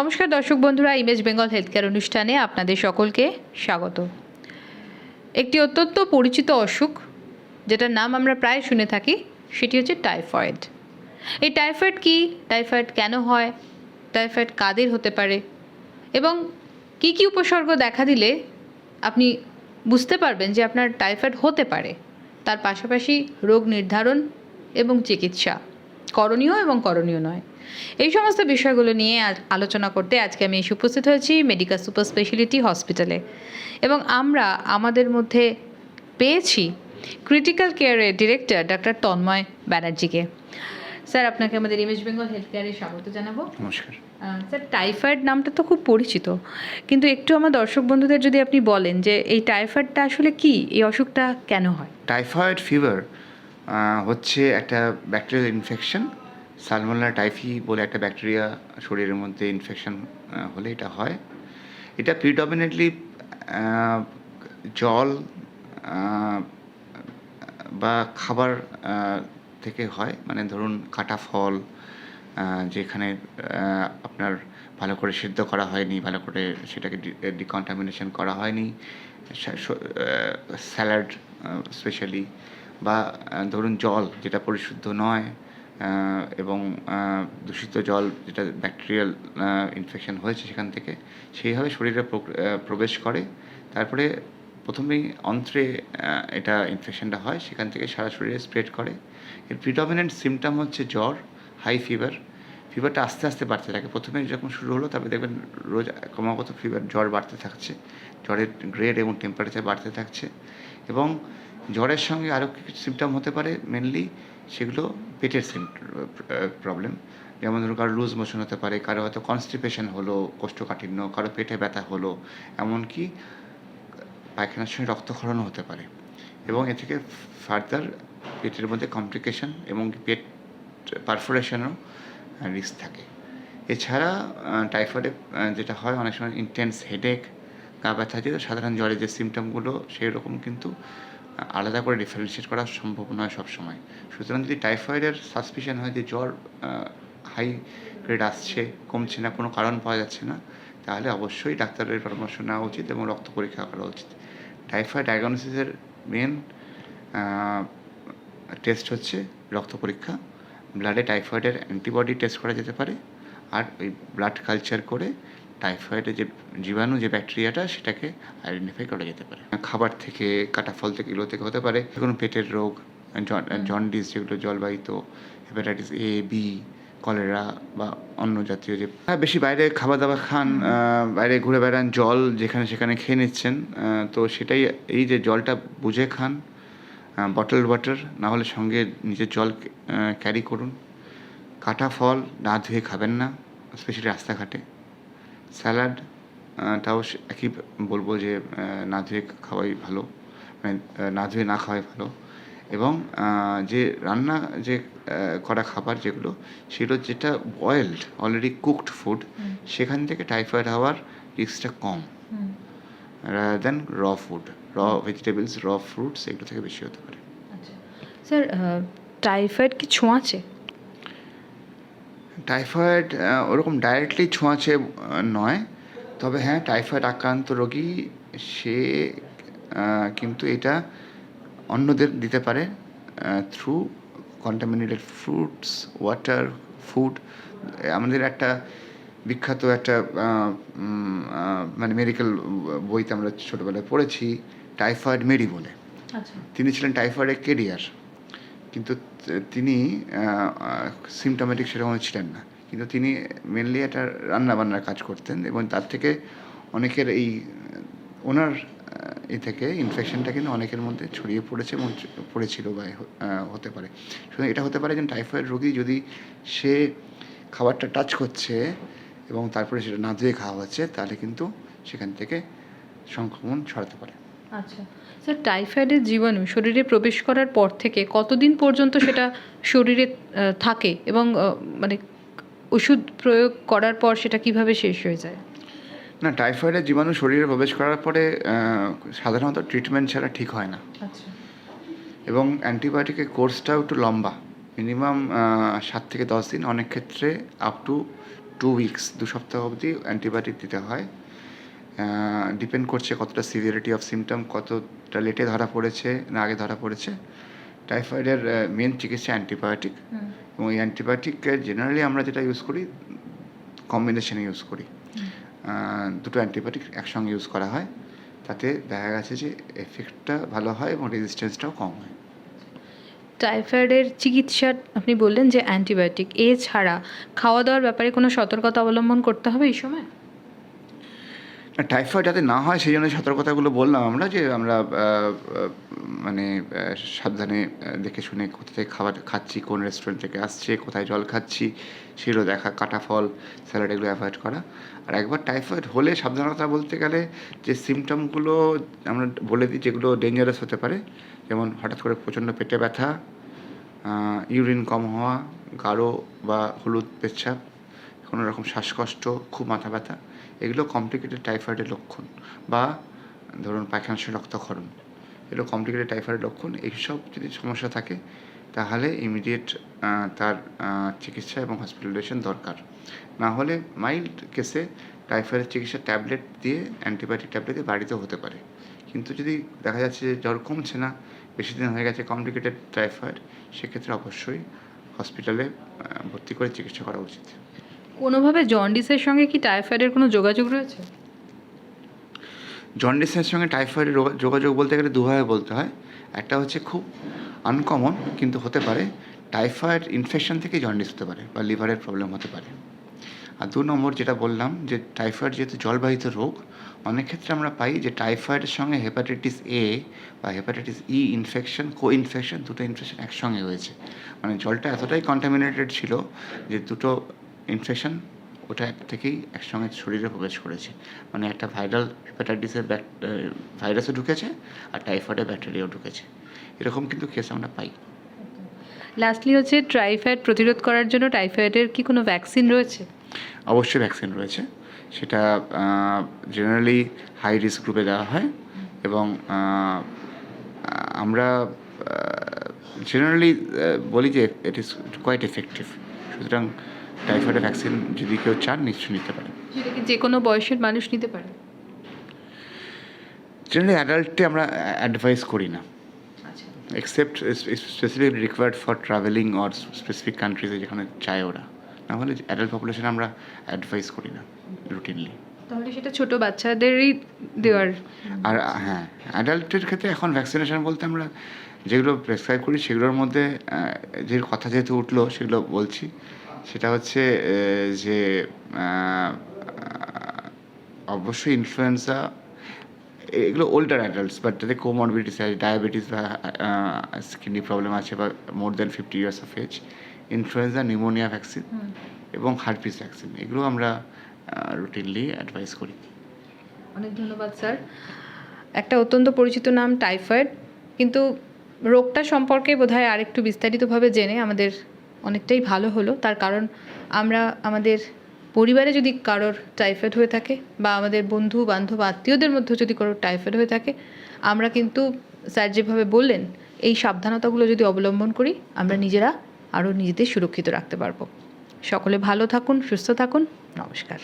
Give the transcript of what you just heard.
নমস্কার দর্শক বন্ধুরা ইমেজ বেঙ্গল হেলথ কেয়ার অনুষ্ঠানে আপনাদের সকলকে স্বাগত। একটি অত্যন্ত পরিচিত অসুখ, যেটার নাম আমরা প্রায় শুনে থাকি, সেটি হচ্ছে টাইফয়েড। এই টাইফয়েড কি? টাইফয়েড কেন হয়? টাইফয়েড কাদের হতে পারে? এবং কি কি উপসর্গ দেখা দিলে আপনি বুঝতে পারবেন যে আপনার টাইফয়েড হতে পারে? তার পাশাপাশি রোগ নির্ধারণ এবং চিকিৎসা। করণীয় এবং করণীয় নয়। এই সমস্ত বিষয়গুলো নিয়ে আলোচনা করতে আজকে আমি এসে উপস্থিত হয়েছি মেডিকেল সুপার স্পেশালিটি হসপিটালে। এবং আমরা আমাদের মধ্যে পেয়েছি ক্রিটিক্যাল কেয়ারের ডিরেক্টর ডাক্তার তন্ময় ব্যানার্জিকে। স্যার আপনাকে আমাদের ইমেজ বেঙ্গল হেলথ কেয়ারে স্বাগত জানাব। নমস্কার। স্যার টাইফয়েড নামটা তো খুব পরিচিত। কিন্তু একটু আমার দর্শক বন্ধুদের যদি আপনি বলেন যে এই টাইফয়েডটা আসলে কি? এই অসুখটা কেন হয়? টাইফয়েড ফিভার হচ্ছে একটা ব্যাকটেরিয়াল ইনফেকশন সালমোলা টাইফি বলে একটা ব্যাকটেরিয়া শরীরের মধ্যে ইনফেকশন হলে এটা হয়। এটা প্রিডমিনেন্টলি জল বা খাবার থেকে হয়। মানে ধরুন কাটা ফল যেখানে আপনার ভালো করে সিদ্ধ করা হয়নি, ভালো করে সেটাকে ডিকন্টামিনেশন করা হয়নি স্যালাড স্পেশালি বা ধরুন জল, যেটা পরিশুদ্ধ নয় এবং দূষিত জল যেটা ব্যাকটেরিয়াল ইনফেকশন হয়েছে সেখান থেকে, সেইভাবে শরীরে প্রবেশ করে। তারপরে প্রথমেই অন্ত্রে এটা ইনফেকশনটা হয়, সেখান থেকে সারা শরীরে স্প্রেড করে। এর প্রিডমিনেন্ট সিমটম হচ্ছে জ্বর হাই ফিভার ফিভারটা আস্তে আস্তে বাড়তে থাকে। প্রথমে যখন শুরু হলো, তারপরে দেখবেন রোজ ক্রমাগত ফিভার জ্বর বাড়তে থাকছে। জ্বরের গ্রেড এবং টেম্পারেচার বাড়তে থাকছে। এবং জ্বরের সঙ্গে আরও কিছু সিমটম হতে পারে মেনলি সেগুলো পেটের প্রবলেম যেমন ধরুন কারও লুজ মোশন হতে পারে, কারও হয়তো কনস্টিপেশন হলো, কোষ্ঠকাঠিন্য, কারও পেটে ব্যথা হলো, এমনকি পায়খানার সঙ্গে রক্তক্ষরণও হতে পারে। এবং এ থেকে ফার্দার পেটের মধ্যে কমপ্লিকেশন এবং পেট পারফোরেশনও রিস্ক থাকে। এছাড়া টাইফয়েডে যেটা হয়, অনেক সময় ইন্টেন্স হেডেক গা ব্যথা, যেটা সাধারণ জ্বরের যে সিমটমগুলো সেই রকম কিন্তু আলাদা করে ডিফারেন্সিয়েট করা সম্ভব নয় সবসময়। সুতরাং যদি টাইফয়েডের সাসপিশন হয় যে জ্বর হাই গ্রেড আসছে, কমছে না, কোনো কারণ পাওয়া যাচ্ছে না, তাহলে অবশ্যই ডাক্তারের পরামর্শ নেওয়া উচিত এবং রক্ত পরীক্ষা করা উচিত। টাইফয়েড ডায়াগনোসিসের মেন টেস্ট হচ্ছে রক্ত পরীক্ষা। ব্লাডে টাইফয়েডের অ্যান্টিবডি টেস্ট করা যেতে পারে। আর ওই ব্লাড কালচার করে টাইফয়েডের যে জীবাণু যে ব্যাকটেরিয়াটা সেটাকে আইডেন্টিফাই করা যেতে পারে। খাবার থেকে কাটা ফল থেকে এগুলো থেকে হতে পারে। কোনো পেটের রোগ জন্ডিস যেগুলো জলবাহিত হেপাটাইটিস এ বি কলেরা বা অন্য জাতীয় যে হ্যাঁ বেশি বাইরে খাবার দাবার খান বাইরে ঘুরে বেড়ান জল যেখানে সেখানে খেয়ে নিচ্ছেন তো সেটাই এই যে জলটা বুঝে খান বটল ওয়াটার না হলে সঙ্গে নিজের জল ক্যারি করুন। কাটা ফল না ধুয়ে খাবেন না স্পেশালি রাস্তাঘাটে। স্যালাড তাও একই বলব যে না ধুয়ে খাওয়াই ভালো মানে না ধুয়ে না খাওয়াই ভালো। এবং যে রান্না যে করা খাবার যেগুলো সেগুলো যেটা বয়েলড অলরেডি কুকড ফুড সেখান থেকে টাইফয়েড হওয়ার রিস্কটা কম। রাদার দেন র ফুড র ভেজিটেবলস র ফ্রুটস এগুলো থেকে বেশি হতে পারে। আচ্ছা। স্যার টাইফয়েড কি ছোঁয়াচে? টাইফয়েড ওরকম ডাইরেক্টলি ছোঁয়াচে আহ, নয়। তবে হ্যাঁ টাইফয়েড আক্রান্ত রোগী সে কিন্তু এটা অন্যদের দিতে পারে through contaminated fruits water food আমাদের একটা বিখ্যাত একটা মানে মেডিকেল বইতে আমরা ছোটোবেলায় পড়েছি টাইফয়েড মেরি বলে। আচ্ছা। তিনি ছিলেন টাইফয়েডের কেরিয়ার কিন্তু তিনি সিমটোমেটিক সেরকম ছিলেন না। কিন্তু তিনি মেনলি একটা রান্নাবান্নার কাজ করতেন এবং তার থেকে অনেকের এই, ওনার এ থেকে ইনফেকশনটা কিন্তু অনেকের মধ্যে ছড়িয়ে পড়েছে এবং পড়েছিল বা হতে পারে। সুতরাং এটা হতে পারে যে টাইফয়েড রোগী যদি সে খাবারটা টাচ করছে এবং তারপরে সেটা না ধুয়ে খাওয়া হচ্ছে, তাহলে কিন্তু সেখান থেকে সংক্রমণ ছড়াতে পারে। আচ্ছা। স্যার টাইফয়েডের জীবাণু শরীরে প্রবেশ করার পর থেকে কতদিন পর্যন্ত সেটা শরীরে থাকে এবং মানে ওষুধ প্রয়োগ করার পর সেটা কীভাবে শেষ হয়ে যায়? না টাইফয়েডের জীবাণু শরীরে প্রবেশ করার পরে সাধারণত ট্রিটমেন্ট ছাড়া ঠিক হয় না। আচ্ছা। এবং অ্যান্টিবায়োটিকের কোর্সটাও একটু লম্বা। মিনিমাম সাত থেকে দশ দিন। অনেক ক্ষেত্রে আপ টু টু উইকস দু সপ্তাহ অবধি অ্যান্টিবায়োটিক দিতে হয়। ডিপেন্ড করছে কতটা সিভিয়ারিটি অফ সিমটম কতটা লেটে ধরা পড়েছে না আগে ধরা পড়েছে। টাইফয়েডের মেন চিকিৎসা অ্যান্টিবায়োটিক এবং এই অ্যান্টিবায়োটিককে জেনারেলি আমরা যেটা ইউজ করি কম্বিনেশনে ইউজ করি। দুটো অ্যান্টিবায়োটিক একসঙ্গে ইউজ করা হয়। তাতে দেখা গেছে যে এফেক্টটা ভালো হয় এবং রেজিস্ট্যান্সটাও কম হয়। টাইফয়েডের চিকিৎসা আপনি বললেন যে অ্যান্টিবায়োটিক এছাড়া খাওয়া দাওয়ার ব্যাপারে কোনো সতর্কতা অবলম্বন করতে হবে এই সময়? টাইফয়েড যাতে না হয়, সেই জন্য সতর্কতাগুলো বললাম আমরা যে আমরা মানে সাবধানে দেখে শুনে কোথা থেকে খাবার খাচ্ছি, কোন রেস্টুরেন্ট থেকে আসছে, কোথায় জল খাচ্ছি, সেগুলো দেখা, কাটা ফল স্যালাড এগুলো অ্যাভয়েড করা। আর একবার টাইফয়েড হলে সাবধানতা বলতে গেলে যে সিমটমগুলো আমরা বলে দিই, যেগুলো ডেঞ্জারাস হতে পারে, যেমন হঠাৎ করে প্রচণ্ড পেটে ব্যথা ইউরিন কম হওয়া, গাঢ় বা হলুদ পেচ্ছাপ, কোনো রকম শ্বাসকষ্ট, খুব মাথা ব্যথা এগুলো কমপ্লিকেটেড টাইফয়েডের লক্ষণ বা ধরুন পায়খানাশে রক্তক্ষরণ। এগুলো কমপ্লিকেটেড টাইফয়েডের লক্ষণ, এইসব যদি সমস্যা থাকে, তাহলে ইমিডিয়েট তার চিকিৎসা এবং হসপিটালাইজেশন দরকার। না হলে মাইল্ড কেসে টাইফয়েডের চিকিৎসা ট্যাবলেট দিয়ে অ্যান্টিবায়োটিক ট্যাবলেট দিয়ে বাড়িতেও হতে পারে। কিন্তু যদি দেখা যাচ্ছে যে জ্বর কমছে না, বেশি দিন হয়ে গেছে কমপ্লিকেটেড টাইফয়েড সেক্ষেত্রে অবশ্যই হসপিটালে ভর্তি করে চিকিৎসা করা উচিত। কোনোভাবে জন্ডিসের সঙ্গে কি টাইফয়েডের কোনো যোগাযোগ রয়েছে? জন্ডিসের সঙ্গে টাইফয়েডের যোগাযোগ বলতে গেলে দুভাবে বলতে হয়। একটা হচ্ছে খুব আনকমন কিন্তু হতে পারে টাইফয়েড ইনফেকশন থেকে জন্ডিস হতে পারে বা লিভারের প্রবলেম হতে পারে। আর দু নম্বর যেটা বললাম যে টাইফয়েড যেহেতু জলবাহিত রোগ, অনেক ক্ষেত্রে আমরা পাই যে টাইফয়েডের সঙ্গে হেপাটাইটিস এ বা hepatitis E infection co infection দুটো ইনফেকশন একসঙ্গে হয়েছে। মানে জলটা এতটাই কন্টামিনেটেড ছিল যে দুটো ইনফেকশন ওটা এক থেকেই একসঙ্গে শরীরে প্রবেশ করেছে। মানে একটা ভাইরাল হেপাটাইটিসের ভাইরাসও ঢুকেছে আর টাইফয়েডের ব্যাকটেরিয়াও ঢুকেছে। এরকম কিন্তু কেস আমরা পাই। লাস্টলি হচ্ছে টাইফয়েড প্রতিরোধ করার জন্য টাইফয়েডের কি কোনো ভ্যাকসিন রয়েছে? অবশ্যই ভ্যাকসিন রয়েছে। সেটা জেনারেলি হাই রিস্ক গ্রুপে দেওয়া হয় এবং আমরা জেনারেলি বলি যে ইট ইজ কোয়াইট এফেক্টিভ সুতরাং টাইফয়েডের ভ্যাকসিন যদি কেউ চান নিশ্চয়ই নিতে পারে। যে কোনো বয়সের মানুষ নিতে পারে? জেনারেলি অ্যাডাল্টে আমরা অ্যাডভাইস করি না। Except specific required for travelling or specific কান্ট্রিজে যেখানে চায় ওরা। নাহলে অ্যাডাল্ট পপুলেশন আমরা অ্যাডভাইস করি না রুটিনলি তাহলে সেটা ছোট বাচ্চাদেরই দেওয়ার। আর হ্যাঁ অ্যাডাল্টের ক্ষেত্রে এখন ভ্যাকসিনেশন বলতে আমরা যেগুলো প্রেসক্রাইব করি সেগুলোর মধ্যে যে কথা যেহেতু উঠল সেগুলো বলছি। সেটা হচ্ছে যে অবশ্যই ইনফ্লুয়েঞ্জা এগুলো ওল্ডার অ্যাডাল্টস বাট যাদের কোমরবিডিস আছে ডায়াবেটিস বা কিডনি প্রবলেম আছে বা more than fifty years of age influenza pneumonia vaccine এবং হার্পিস ভ্যাকসিন এগুলো আমরা রুটিনলি অ্যাডভাইস করি। অনেক ধন্যবাদ স্যার। একটা অত্যন্ত পরিচিত নাম টাইফয়েড কিন্তু রোগটা সম্পর্কে বোধহয় আরেকটু বিস্তারিতভাবে জেনে আমাদের অনেকটাই ভালো হলো। তার কারণ আমরা আমাদের পরিবারে যদি কারোর টাইফয়েড হয়ে থাকে বা আমাদের বন্ধু, বান্ধব, আত্মীয়দের মধ্যে যদি কোনো টাইফয়েড হয়ে থাকে, আমরা কিন্তু স্যার যেভাবে বললেন, এই সাবধানতাগুলো যদি অবলম্বন করি, আমরা নিজেরা আরও নিজেদের সুরক্ষিত রাখতে পারব। সকলে ভালো থাকুন, সুস্থ থাকুন। নমস্কার।